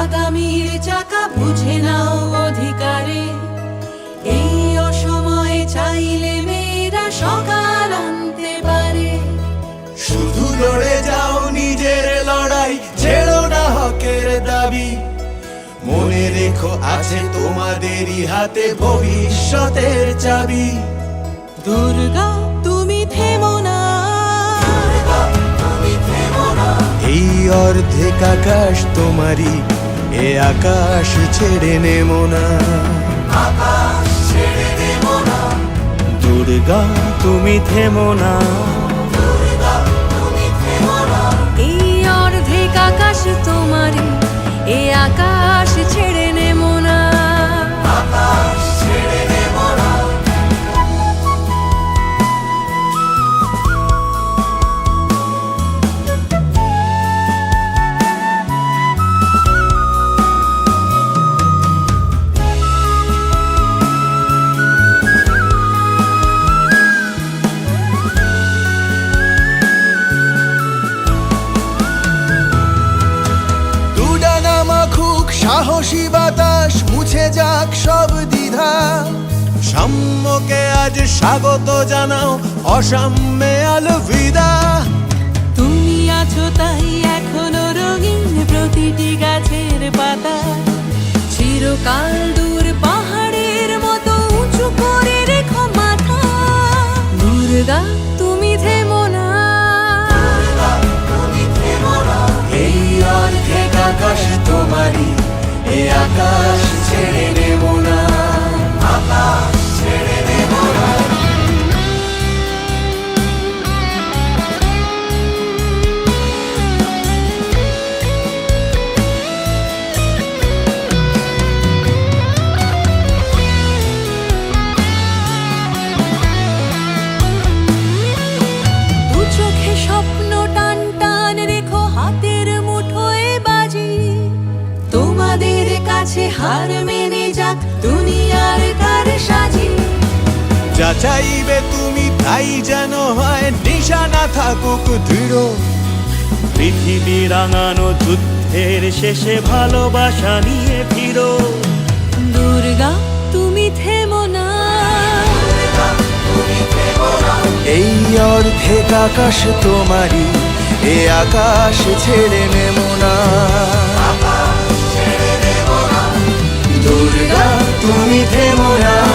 আগামীর চাকা বুঝে নাও অধিকারে। এই অসময়ে চাইলে মেয়েরা সকাল আনতে পারে। শুধু লড়ে যাও নিজের লড়াই ছেড়ো না হকের দাবি। মনে রেখো আছে তোমাদেরই হাতে ভবিষ্যতের চাবি। দুর্গা তুমি থেমো না। এই অর্ধেক আকাশ তোমারই। এ আকাশ ছেড়ে নেমো না। দুর্গা তুমি থেমো না। সাহসী বাতাস মুছে যাক সব দ্বিধা। সাম্যকে আজ স্বাগত জানাও অসাম্যে আলভিদা তুমি আছো তাই এ কাছে হার মেনে যাক দুনিয়ার কার সাজি। যা চাইবে তুমি তাই যেন হয় নিশানা থাকুক দৃঢ়। পৃথিবী রাঙানো যুদ্ধের শেষে ভালোবাসা নিয়ে ফিরো। দুর্গা তুমি থেমো না। এই অর্ধেক আকাশ তোমারই এ আকাশ ছেড়ে Yeah.